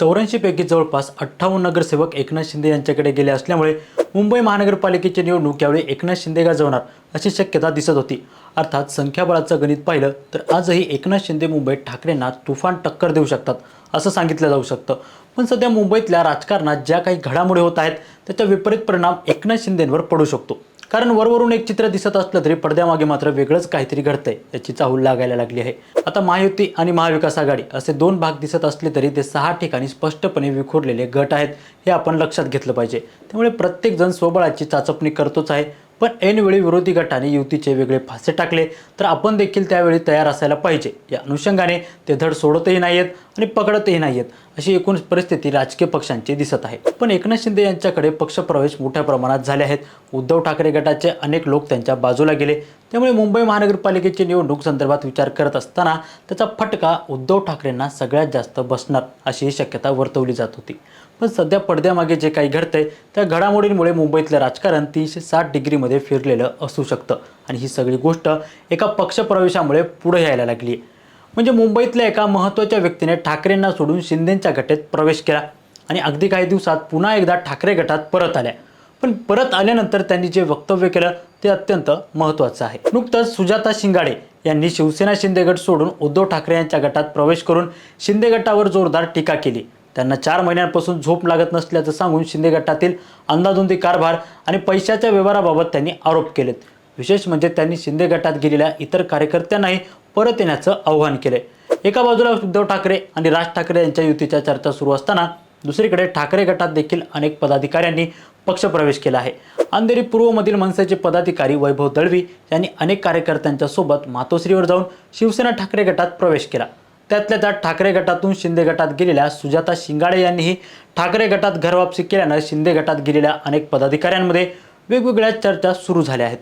चौऱ्याऐंशीपैकी जवळपास अठ्ठावन्न नगरसेवक एकनाथ शिंदे यांच्याकडे गेले असल्यामुळे मुंबई महानगरपालिकेची निवडणूक यावेळी एकनाथ शिंदे गाजवणार अशी शक्यता दिसत होती. अर्थात संख्याबळाचं गणित पाहिलं तर आजही एकनाथ शिंदे मुंबईत ठाकरेंना तुफान टक्कर देऊ शकतात असं सांगितलं जाऊ शकतं. पण सध्या मुंबईतल्या राजकारणात ज्या काही घडामोडी होत आहेत त्याचा विपरीत परिणाम एकनाथ शिंदेंवर पडू शकतो. कारण वरवरून एक चित्र दिसत असलं तरी पडद्यामागे मात्र वेगळंच काहीतरी घडतंय याची चाहूल लागायला लागली आहे. आता महायुती आणि महाविकास आघाडी असे दोन भाग दिसत असले तरी ते सहा ठिकाणी स्पष्टपणे विखुरलेले गट आहेत हे आपण लक्षात घेतलं पाहिजे. त्यामुळे प्रत्येकजण स्वबळाची चाचपणी करतोच आहे पण ऐनवेळी विरोधी गटाने युतीचे वेगळे फासे टाकले तर आपण देखील त्यावेळी तयार असायला पाहिजे. या अनुषंगाने ते धड सोडतही नाहीयेत आणि पकडतही नाहीयेत अशी एकूण परिस्थिती राजकीय पक्षांची दिसत आहे. पण एकनाथ शिंदे यांच्याकडे पक्षप्रवेश मोठ्या प्रमाणात झाले आहेत. उद्धव ठाकरे गटाचे अनेक लोक त्यांच्या बाजूला गेले. त्यामुळे मुंबई महानगरपालिकेची निवडणूक संदर्भात विचार करत असताना त्याचा फटका उद्धव ठाकरेंना सगळ्यात जास्त बसणार अशी शक्यता वर्तवली जात होती. पण सध्या पडद्यामागे जे काही घडतंय त्या घडामोडींमुळे मुंबईतलं राजकारण तीनशे साठ डिग्रीमध्ये फिरलेलं असू शकतं. आणि ही सगळी गोष्ट एका पक्षप्रवेशामुळे पुढे यायला लागली आहे म्हणजे मुंबईतल्या एका महत्त्वाच्या व्यक्तीने ठाकरेंना सोडून शिंदेंच्या गटात प्रवेश केला. आणि अगदी काही दिवसात पुन्हा एकदा ठाकरे गटात परत आल्या. पण परत आल्यानंतर त्यांनी जे वक्तव्य केलं ते अत्यंत महत्त्वाचं आहे. नुकतंच सुजाता शिंगाडे यांनी शिवसेना शिंदे गट सोडून उद्धव ठाकरे यांच्या गटात प्रवेश करून शिंदे गटावर जोरदार टीका केली. त्यांना चार महिन्यांपासून झोप लागत नसल्याचं सांगून शिंदे गटातील अंदाधुंदी कारभार आणि पैशाच्या व्यवहाराबाबत त्यांनी आरोप केलेत. विशेष म्हणजे त्यांनी शिंदे गटात गेलेल्या इतर कार्यकर्त्यांनाही परत येण्याचं आव्हान केलंय. एका बाजूला उद्धव ठाकरे आणि राज ठाकरे यांच्या युतीच्या चर्चा सुरू असताना दुसरीकडे ठाकरे गटात देखील अनेक पदाधिकाऱ्यांनी पक्षप्रवेश केला आहे. अंधेरी पूर्वमधील मनसेचे पदाधिकारी वैभव दळवी यांनी अनेक कार्यकर्त्यांच्या सोबत मातोश्रीवर जाऊन शिवसेना ठाकरे गटात प्रवेश केला. त्यातल्या त्यात ठाकरे गटातून शिंदे गटात गेलेल्या सुजाता शिंगाडे यांनीही ठाकरे गटात घरवापसी केल्यानं शिंदे गटात गेलेल्या अनेक पदाधिकाऱ्यांमध्ये वेगवेगळ्या चर्चा सुरू झाल्या आहेत.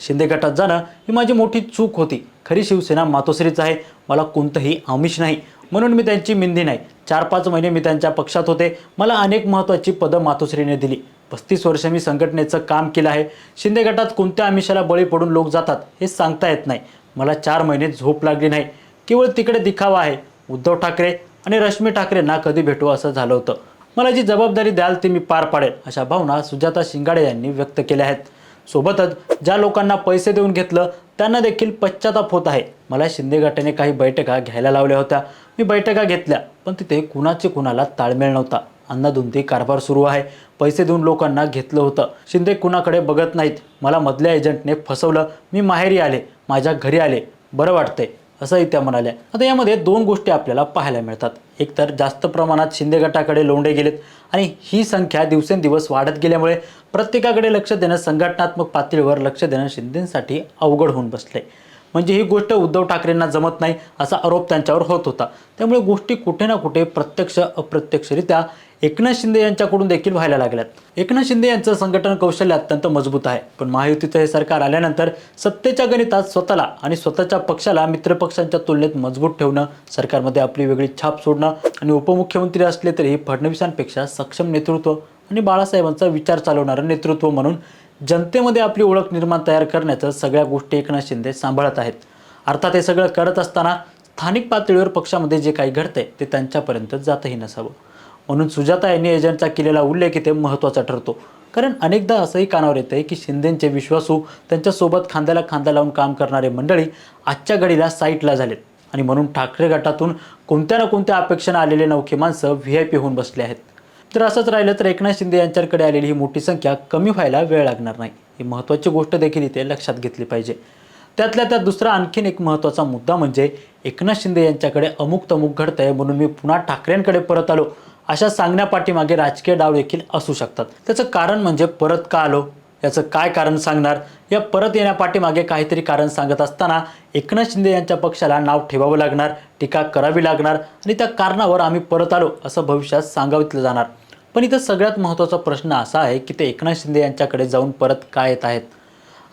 शिंदे गटात जाणं ही माझी मोठी चूक होती. खरी शिवसेना मातोश्रीच आहे. मला कोणतंही आमिष नाही. म्हणून मी त्यांची मिंदी नाही. चार पाच महिने मी त्यांच्या पक्षात होते. मला अनेक महत्त्वाची पदं मातोश्रीने दिली. पस्तीस वर्ष मी संघटनेचं काम केलं आहे. शिंदे गटात कोणत्या आमिषाला बळी पडून लोक जातात हे सांगता येत नाही. मला चार महिने झोप लागली नाही. केवळ तिकडे दिखावा आहे. उद्धव ठाकरे आणि रश्मी ठाकरेंना कधी भेटू असं झालं होतं. मला जी जबाबदारी द्याल ती मी पार पाडेल अशा भावना सुजाता शिंगाडे यांनी व्यक्त केल्या आहेत. सोबतच ज्या लोकांना पैसे देऊन घेतलं त्यांना देखील पश्चाताप होत आहे. मला शिंदे गटाने काही बैठका घ्यायला लावल्या होत्या. मी बैठका घेतल्या पण तिथे कुणाचे कुणाला ताळमेळ नव्हता. अन्नाधुंदी कारभार सुरू आहे. पैसे देऊन लोकांना घेतलं होतं. शिंदे कुणाकडे बघत नाहीत. मला मधल्या एजंटने फसवलं. मी माहेरी आले. माझ्या घरी आले. बरं वाटतंय. असंही त्या म्हणाल्या. आता यामध्ये दोन गोष्टी आपल्याला पाहायला मिळतात. एक तर जास्त प्रमाणात शिंदे गटाकडे लोंढे गेलेत आणि ही संख्या दिवसेंदिवस वाढत गेल्यामुळे प्रत्येकाकडे लक्ष देणं संघटनात्मक पातळीवर लक्ष देणं शिंदेसाठी अवघड होऊन बसले म्हणजे ही गोष्ट उद्धव ठाकरेंना जमत नाही असा आरोप त्यांच्यावर होत होता. त्यामुळे गोष्टी कुठे ना कुठे प्रत्यक्ष अप्रत्यक्षरित्या एकनाथ शिंदे यांच्याकडून देखील व्हायला लागल्यात. एकनाथ शिंदे यांचं संघटन कौशल्य अत्यंत मजबूत आहे. पण महायुतीचं हे सरकार आल्यानंतर सत्तेच्या गणितात स्वतःला आणि स्वतःच्या पक्षाला मित्रपक्षांच्या तुलनेत मजबूत ठेवणं सरकारमध्ये आपली वेगळी छाप सोडणं आणि उपमुख्यमंत्री असले तरी फडणवीसांपेक्षा सक्षम नेतृत्व आणि बाळासाहेबांचा विचार चालवणारं नेतृत्व म्हणून जनतेमध्ये आपली ओळख निर्माण तयार करण्याचं सगळ्या गोष्टी एकनाथ शिंदे सांभाळत आहेत. अर्थात हे सगळं करत असताना स्थानिक पातळीवर पक्षामध्ये जे काही घडतंय ते त्यांच्यापर्यंत जातही नसावं. म्हणून सुजाता यांनी एजंटचा केलेला उल्लेख इथे महत्त्वाचा ठरतो. कारण अनेकदा असंही कानावर येतं की शिंदेंचे विश्वासू त्यांच्यासोबत खांद्याला खांदा लावून काम करणारे मंडळी आजच्या घडीला साईटला झालेत. आणि म्हणून ठाकरे गटातून कोणत्या ना कोणत्या अपेक्षेनं आलेले नौखे माणसं व्ही आय पी होऊन बसले आहेत. तर असंच राहिलं तर एकनाथ शिंदे यांच्याकडे आलेली ही मोठी संख्या कमी व्हायला वेळ लागणार नाही. ही महत्त्वाची गोष्ट देखील इथे लक्षात घेतली पाहिजे. त्यातल्या त्यात दुसरा आणखीन एक महत्त्वाचा मुद्दा म्हणजे एकनाथ शिंदे यांच्याकडे अमुक तमुक घडतंय म्हणून मी पुन्हा ठाकरेंकडे परत आलो. अशा सांगण्यापाठीमागे राजकीय डाव देखील असू शकतात. त्याचं कारण म्हणजे परत का आलो? याचं काय कारण सांगणार? या परत येण्यापाठीमागे काहीतरी कारण सांगत असताना एकनाथ शिंदे यांच्या पक्षाला नाव ठेवावं लागणार टीका करावी लागणार आणि त्या कारणावर आम्ही परत आलो असं भविष्यात सांगावितलं जाणार. पण इथं सगळ्यात महत्त्वाचा प्रश्न असा आहे की ते एकनाथ शिंदे यांच्याकडे जाऊन परत काय येत आहेत?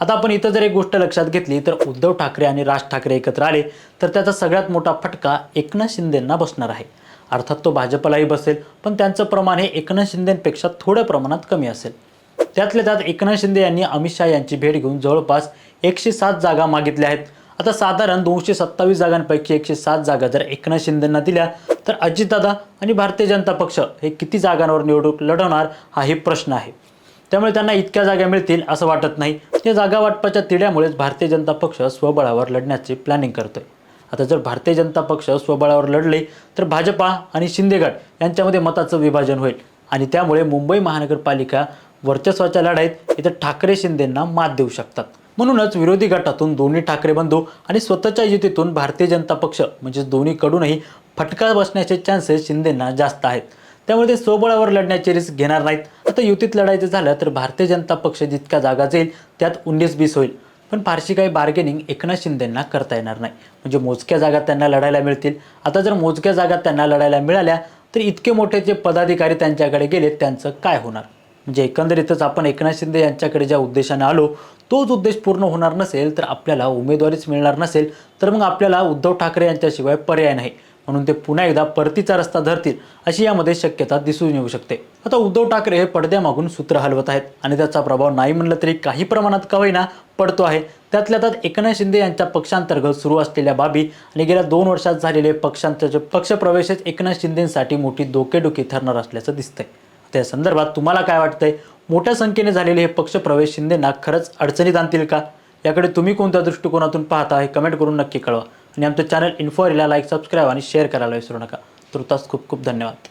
आता आपण इथं जर एक गोष्ट लक्षात घेतली तर उद्धव ठाकरे आणि राज ठाकरे एकत्र आले तर त्याचा सगळ्यात मोठा फटका एकनाथ शिंदेंना बसणार आहे. अर्थात तो भाजपलाही बसेल पण त्यांचं प्रमाण हे एकनाथ शिंदेंपेक्षा थोड्या प्रमाणात कमी असेल. त्यातल्या त्यात एकनाथ शिंदे यांनी अमित शहा यांची भेट घेऊन जवळपास एकशे सात जागा मागितल्या आहेत. आता साधारण दोनशे सत्तावीस जागांपैकी एकशे सात जागा जर एकनाथ शिंदेंना दिल्या तर अजितदादा आणि भारतीय जनता पक्ष हे किती जागांवर निवडणूक लढवणार हाही प्रश्न आहे. त्यामुळे त्यांना इतक्या जागा मिळतील असं वाटत नाही. ते जागा वाटपाच्या तिढ्यामुळेच भारतीय जनता पक्ष स्वबळावर लढण्याचे प्लॅनिंग करतोय. आता जर भारतीय जनता पक्ष स्वबळावर लढले तर भाजपा आणि शिंदेगड यांच्यामध्ये मताचं विभाजन होईल. आणि त्यामुळे मुंबई महानगरपालिका वर्चस्वाच्या लढाईत इथं ठाकरे शिंदेंना मात देऊ शकतात. म्हणूनच विरोधी गटातून दोन्ही ठाकरे बंधू आणि स्वतःच्या युतीतून भारतीय जनता पक्ष म्हणजेच दोन्हीकडूनही फटका बसण्याचे चान्सेस शिंदेंना जास्त आहेत. त्यामुळे ते स्वबळावर लढण्याची रिस्क घेणार नाहीत. आता युतीत लढायचं झालं तर भारतीय जनता पक्ष जितक्या जागा जाईल त्यात उन्नीस बीस होईल. पण फारशी काही बार्गेनिंग एकनाथ शिंदेंना करता येणार नाही. म्हणजे मोजक्या जागा त्यांना लढायला मिळतील. आता जर मोजक्या जागा त्यांना लढायला मिळाल्या तर इतके मोठे जे पदाधिकारी त्यांच्याकडे गेले त्यांचं काय होणार? म्हणजे एकंदरीतच आपण एकनाथ शिंदे यांच्याकडे ज्या उद्देशाने आलो तोच उद्देश पूर्ण होणार नसेल तर आपल्याला उमेदवारीच मिळणार नसेल तर मग आपल्याला उद्धव ठाकरे यांच्याशिवाय पर्याय नाही. म्हणून ते पुन्हा एकदा परतीचा रस्ता धरतील अशी यामध्ये शक्यता दिसून येऊ शकते. आता उद्धव ठाकरे हे पडद्यामागून सूत्र हलवत आहेत आणि त्याचा प्रभाव नाही म्हणलं तरी काही प्रमाणात का होईना पडतो आहे. त्यातल्या त्यात एकनाथ शिंदे यांच्या पक्षांतर्गत सुरू असलेल्या बाबी आणि गेल्या दोन वर्षात झालेले पक्षांतर्गत पक्षप्रवेशच एकनाथ शिंदेसाठी मोठी डोकेडुखी ठरणार असल्याचं दिसतंय. त्या संदर्भात तुम्हाला काय वाटतंय? मोठ्या संख्येने झालेले हे पक्षप्रवेश शिंदेना खरंच अडचणीत आणतील का? याकडे तुम्ही कोणत्या दृष्टिकोनातून पाहता हे कमेंट करून नक्की कळवा. आणि आमचं चॅनल इन्फोरीला लाईक सबस्क्राईब आणि शेअर करायला विसरू नका. तुर्तास खूप खूप धन्यवाद.